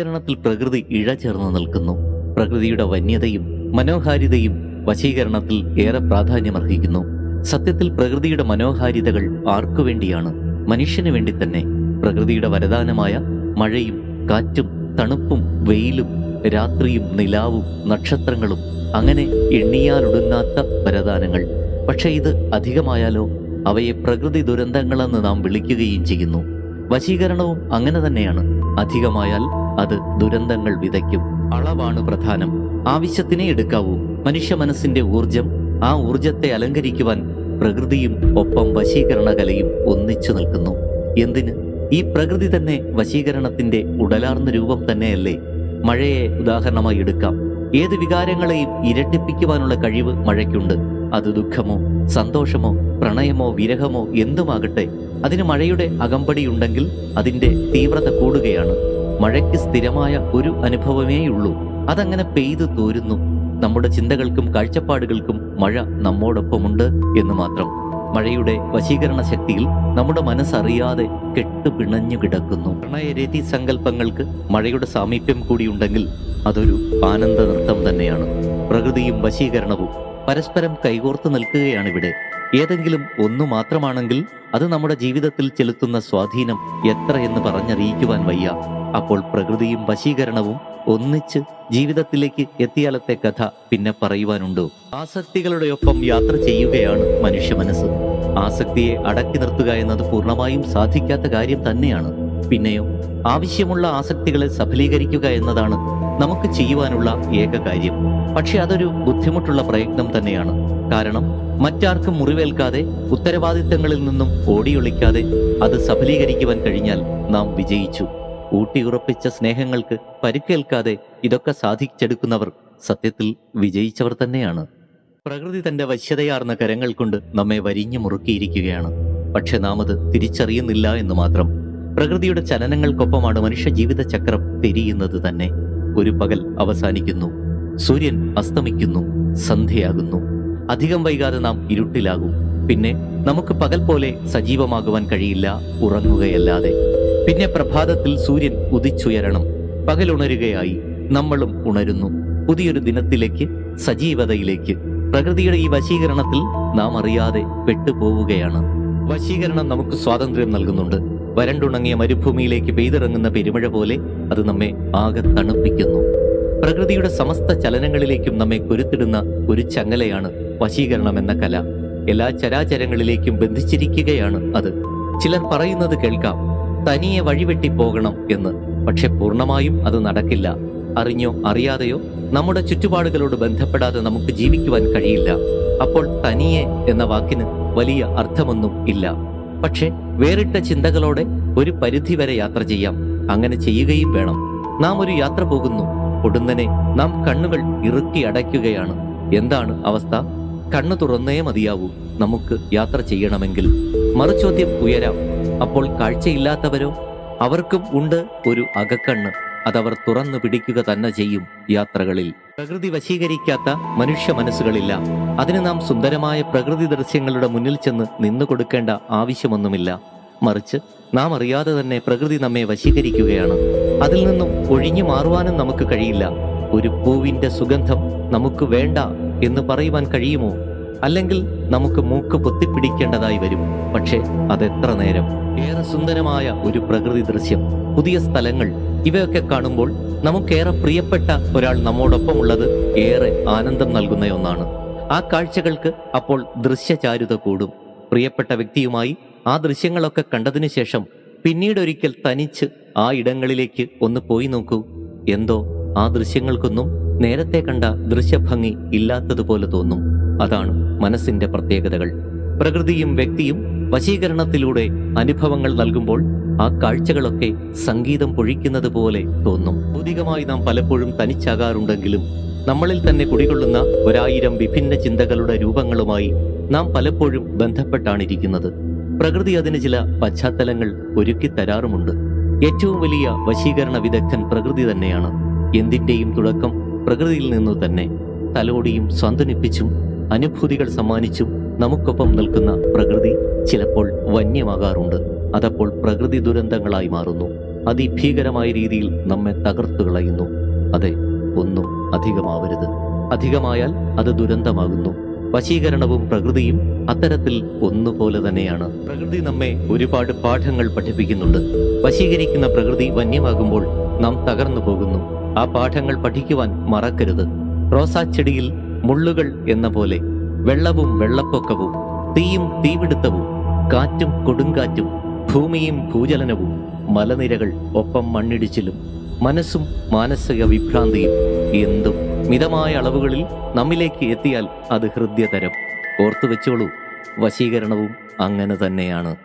വശീകരണത്തിൽ പ്രകൃതി ഇഴചേർന്ന് നിൽക്കുന്നു. പ്രകൃതിയുടെ വന്യതയും മനോഹാരിതയും വശീകരണത്തിൽ ഏറെ പ്രാധാന്യമർഹിക്കുന്നു. സത്യത്തിൽ പ്രകൃതിയുടെ മനോഹാരിതകൾ ആർക്കു വേണ്ടിയാണ്? മനുഷ്യന് വേണ്ടി തന്നെ. പ്രകൃതിയുടെ വരദാനമായ മഴയും കാറ്റും തണുപ്പും വെയിലും രാത്രിയും നിലാവും നക്ഷത്രങ്ങളും അങ്ങനെ എണ്ണിയാലൊടുങ്ങാത്ത വരദാനങ്ങൾ. പക്ഷേ ഇത് അധികമായാലോ? അവയെ പ്രകൃതി ദുരന്തങ്ങളെന്ന് നാം വിളിക്കുകയും ചെയ്യുന്നു. വശീകരണവും അങ്ങനെ തന്നെയാണ്. അധികമായാൽ അത് ദുരന്തങ്ങൾ വിതയ്ക്കും. അളവാണ് പ്രധാനം. ആവശ്യത്തിനെ എടുക്കാവൂ. മനുഷ്യ മനസ്സിന്റെ ഊർജം ആ ഊർജത്തെ അലങ്കരിക്കുവാൻ പ്രകൃതിയും ഒപ്പം വശീകരണ കലയും ഒന്നിച്ചു നിൽക്കുന്നു. എന്തിന്? ഈ പ്രകൃതി തന്നെ വശീകരണത്തിന്റെ ഉടലാർന്ന രൂപം തന്നെയല്ലേ? മഴയെ ഉദാഹരണമായി എടുക്കാം. ഏത് വികാരങ്ങളെയും ഇരട്ടിപ്പിക്കുവാനുള്ള കഴിവ് മഴയ്ക്കുണ്ട്. അത് ദുഃഖമോ സന്തോഷമോ പ്രണയമോ വിരഹമോ എന്തുമാകട്ടെ അതിന് മഴയുടെ അകമ്പടിയുണ്ടെങ്കിൽ അതിന്റെ തീവ്രത കൂടുകയാണ്. മഴയ്ക്ക് സ്ഥിരമായ ഒരു അനുഭവമേയുള്ളൂ. അതങ്ങനെ പെയ്തു തോരുന്നു. നമ്മുടെ ചിന്തകൾക്കും കാഴ്ചപ്പാടുകൾക്കും മഴ നമ്മോടൊപ്പമുണ്ട് എന്ന് മാത്രം. മഴയുടെ വശീകരണ ശക്തിയിൽ നമ്മുടെ മനസ്സറിയാതെ കെട്ടുപിണഞ്ഞു കിടക്കുന്നു. പ്രണയരതി സങ്കല്പങ്ങൾക്ക് മഴയുടെ സാമീപ്യം കൂടിയുണ്ടെങ്കിൽ അതൊരു ആനന്ദ നൃത്തം തന്നെയാണ്. പ്രകൃതിയും വശീകരണവും പരസ്പരം കൈകോർത്ത് നിൽക്കുകയാണിവിടെ. ഏതെങ്കിലും ഒന്നു മാത്രമാണെങ്കിൽ അത് നമ്മുടെ ജീവിതത്തിൽ ചെലുത്തുന്ന സ്വാധീനം എത്രയെന്ന് പറഞ്ഞറിയിക്കുവാൻ വയ്യ. അപ്പോൾ പ്രകൃതിയും വശീകരണവും ഒന്നിച്ച് ജീവിതത്തിലേക്ക് എത്തിയാലത്തെ കഥ പിന്നെ പറയുവാനുണ്ടോ. ആസക്തികളുടെ ഒപ്പം യാത്ര ചെയ്യുകയാണ് മനുഷ്യ മനസ്സ്. ആസക്തിയെ അടക്കി നിർത്തുക എന്നത് പൂർണമായും സാധിക്കാത്ത കാര്യം തന്നെയാണ്. പിന്നെയോ ആവശ്യമുള്ള ആസക്തികളെ സഫലീകരിക്കുക എന്നതാണ് നമുക്ക് ചെയ്യുവാനുള്ള ഏക കാര്യം. പക്ഷെ അതൊരു ബുദ്ധിമുട്ടുള്ള പ്രയത്നം തന്നെയാണ്. കാരണം മറ്റാർക്കും മുറിവേൽക്കാതെ ഉത്തരവാദിത്തങ്ങളിൽ നിന്നും ഓടിയൊളിക്കാതെ അത് സഫലീകരിക്കുവാൻ കഴിഞ്ഞാൽ നാം വിജയിച്ചു. ഊട്ടിയുറപ്പിച്ച സ്നേഹങ്ങൾക്ക് പരിക്കേൽക്കാതെ ഇതൊക്കെ സാധിച്ചെടുക്കുന്നവർ സത്യത്തിൽ വിജയിച്ചവർ തന്നെയാണ്. പ്രകൃതി തന്റെ വശ്യതയാർന്ന കരങ്ങൾ കൊണ്ട് നമ്മെ വരിഞ്ഞു മുറുക്കിയിരിക്കുകയാണ്. പക്ഷെ നാം അത് തിരിച്ചറിയുന്നില്ല എന്ന് മാത്രം. പ്രകൃതിയുടെ ചലനങ്ങൾക്കൊപ്പമാണ് മനുഷ്യ ജീവിത ചക്രം തിരിയുന്നത് തന്നെ. ഒരു പകൽ അവസാനിക്കുന്നു. സൂര്യൻ അസ്തമിക്കുന്നു. സന്ധ്യയാകുന്നു. അധികം വൈകാതെ നാം ഇരുട്ടിലാകും. പിന്നെ നമുക്ക് പകൽ പോലെ സജീവമാകുവാൻ കഴിയില്ല ഉറങ്ങുകയല്ലാതെ. പിന്നെ പ്രഭാതത്തിൽ സൂര്യൻ ഉദിച്ചുയരണം. പകലുണരുകയായി നമ്മളും ഉണരുന്നു. പുതിയൊരു ദിനത്തിലേക്ക് സജീവതയിലേക്ക്. പ്രകൃതിയുടെ ഈ വശീകരണത്തിൽ നാം അറിയാതെ പെട്ടുപോവുകയാണ്. വശീകരണം നമുക്ക് സ്വാതന്ത്ര്യം നൽകുന്നുണ്ട്. വരണ്ടുണങ്ങിയ മരുഭൂമിയിലേക്ക് പെയ്തിറങ്ങുന്ന പെരുമഴ പോലെ അത് നമ്മെ ആകെ തണുപ്പിക്കുന്നു. പ്രകൃതിയുടെ സമസ്ത ചലനങ്ങളിലേക്കും നമ്മെ കുരുത്തിടുന്ന ഒരു ചങ്ങലയാണ് വശീകരണം എന്ന കല. എല്ലാ ചരാചരങ്ങളിലേക്കും ബന്ധിച്ചിരിക്കുകയാണ് അത്. ചിലർ പറയുന്നത് കേൾക്കാം തനിയെ വഴിവെട്ടി പോകണം എന്ന്. പക്ഷെ പൂർണമായും അത് നടക്കില്ല. അറിഞ്ഞോ അറിയാതെയോ? നമ്മുടെ ചുറ്റുപാടുകളോട് ബന്ധപ്പെടാതെ നമുക്ക് ജീവിക്കുവാൻ കഴിയില്ല. അപ്പോൾ തനിയെ എന്ന വാക്കിന് വലിയ അർത്ഥമൊന്നും ഇല്ല. പക്ഷെ വേറിട്ട ചിന്തകളോടെ ഒരു പരിധി വരെ യാത്ര ചെയ്യാം. അങ്ങനെ ചെയ്യുകയും വേണം. നാം ഒരു യാത്ര പോകുന്നു. പൊടുന്നനെ നാം കണ്ണുകൾ ഇറുക്കി അടയ്ക്കുകയാണ്. എന്താണ് അവസ്ഥ? കണ്ണു തുറന്നേ മതിയാവൂ. നമുക്ക് യാത്ര ചെയ്യണമെങ്കിൽ. മറുചോദ്യം ഉയരാം. അപ്പോൾ കാഴ്ചയില്ലാത്തവരോ? അവർക്കും ഉണ്ട് ഒരു അകക്കണ്ണ്. അതവർ തുറന്നു പിടിക്കുക തന്നെ ചെയ്യും യാത്രകളിൽ. പ്രകൃതി വശീകരിക്കാത്ത മനുഷ്യ മനസ്സുകളില്ല. അതിന് നാം സുന്ദരമായ പ്രകൃതി ദൃശ്യങ്ങളുടെ മുന്നിൽ ചെന്ന് നിന്നു കൊടുക്കേണ്ട ആവശ്യമൊന്നുമില്ല. മറിച്ച് നാം അറിയാതെ തന്നെ പ്രകൃതി നമ്മെ വശീകരിക്കുകയാണ്. അതിൽ നിന്നും ഒഴിഞ്ഞു മാറുവാനും നമുക്ക് കഴിയില്ല. ഒരു പൂവിന്റെ സുഗന്ധം നമുക്ക് വേണ്ട എന്ന് പറയുവാൻ കഴിയുമോ? അല്ലെങ്കിൽ നമുക്ക് മൂക്ക് പൊത്തിപ്പിടിക്കേണ്ടതായി വരും. പക്ഷേ അതെത്ര നേരം? ഏറെ സുന്ദരമായ ഒരു പ്രകൃതി ദൃശ്യം പുതിയ സ്ഥലങ്ങൾ ഇവയൊക്കെ കാണുമ്പോൾ നമുക്കേറെ പ്രിയപ്പെട്ട ഒരാൾ നമ്മോടൊപ്പം ഉള്ളത് ഏറെ ആനന്ദം നൽകുന്ന ഒന്നാണ്. ആ കാഴ്ചകൾക്ക് അപ്പോൾ ദൃശ്യചാരുത കൂടും. പ്രിയപ്പെട്ട വ്യക്തിയുമായി ആ ദൃശ്യങ്ങളൊക്കെ കണ്ടതിനു ശേഷം പിന്നീടൊരിക്കൽ തനിച്ച് ആ ഇടങ്ങളിലേക്ക് ഒന്ന് പോയി നോക്കൂ. എന്തോ? ആ ദൃശ്യങ്ങൾക്കൊന്നും നേരത്തെ കണ്ട ദൃശ്യഭംഗി ഇല്ലാത്തതുപോലെ തോന്നും. അതാണ് മനസ്സിന്റെ പ്രത്യേകതകൾ. പ്രകൃതിയും വ്യക്തിയും വശീകരണത്തിലൂടെ അനുഭവങ്ങൾ നൽകുമ്പോൾ ആ കാഴ്ചകളൊക്കെ സംഗീതം പൊഴിക്കുന്നത് പോലെ തോന്നും. ഭൗതികമായി നാം പലപ്പോഴും തനിച്ചാകാറുണ്ടെങ്കിലും നമ്മളിൽ തന്നെ കുടികൊള്ളുന്ന ഒരായിരം വിഭിന്ന ചിന്തകളുടെ രൂപങ്ങളുമായി നാം പലപ്പോഴും ബന്ധപ്പെട്ടാണിരിക്കുന്നത്. പ്രകൃതി അതിന് ചില പശ്ചാത്തലങ്ങൾ ഒരുക്കി തരാറുമുണ്ട്. ഏറ്റവും വലിയ വശീകരണ വിദഗ്ധൻ പ്രകൃതി തന്നെയാണ്. എന്തിന്റെയും തുടക്കം പ്രകൃതിയിൽ നിന്നു തന്നെ തലോടിയും സ്വാന്തനിപ്പിച്ചും അനുഭൂതികൾ സമ്മാനിച്ചും നമുക്കൊപ്പം നിൽക്കുന്ന പ്രകൃതി ചിലപ്പോൾ വന്യമാകാറുണ്ട്. അതപ്പോൾ പ്രകൃതി ദുരന്തങ്ങളായി മാറുന്നു. അതിഭീകരമായ രീതിയിൽ നമ്മെ തകർത്തു കളയുന്നു. അതെ ഒന്നും അധികമാവരുത്. അധികമായാൽ അത് ദുരന്തമാകുന്നു. വശീകരണവും പ്രകൃതിയും അത്തരത്തിൽ ഒന്നുപോലെ തന്നെയാണ്. പ്രകൃതി നമ്മെ ഒരുപാട് പാഠങ്ങൾ പഠിപ്പിക്കുന്നുണ്ട്. വശീകരിക്കുന്ന പ്രകൃതി വന്യമാകുമ്പോൾ നാം തകർന്നു പോകുന്നു. ആ പാഠങ്ങൾ പഠിക്കുവാൻ മറക്കരുത്. റോസാച്ചെടിയിൽ മുള്ളുകൾ എന്ന പോലെ വെള്ളവും വെള്ളപ്പൊക്കവും തീയും തീപിടുത്തവും കാറ്റും കൊടുങ്കാറ്റും ഭൂമിയും ഭൂചലനവും മലനിരകൾ ഒപ്പം മണ്ണിടിച്ചിലും മനസ്സും മാനസിക വിഭ്രാന്തിയും എന്തും മിതമായ അളവുകളിൽ നമ്മിലേക്ക് എത്തിയാൽ അത് ഹൃദ്യതരം. ഓർത്തു വെച്ചോളൂ വശീകരണവും അങ്ങനെ തന്നെയാണ്.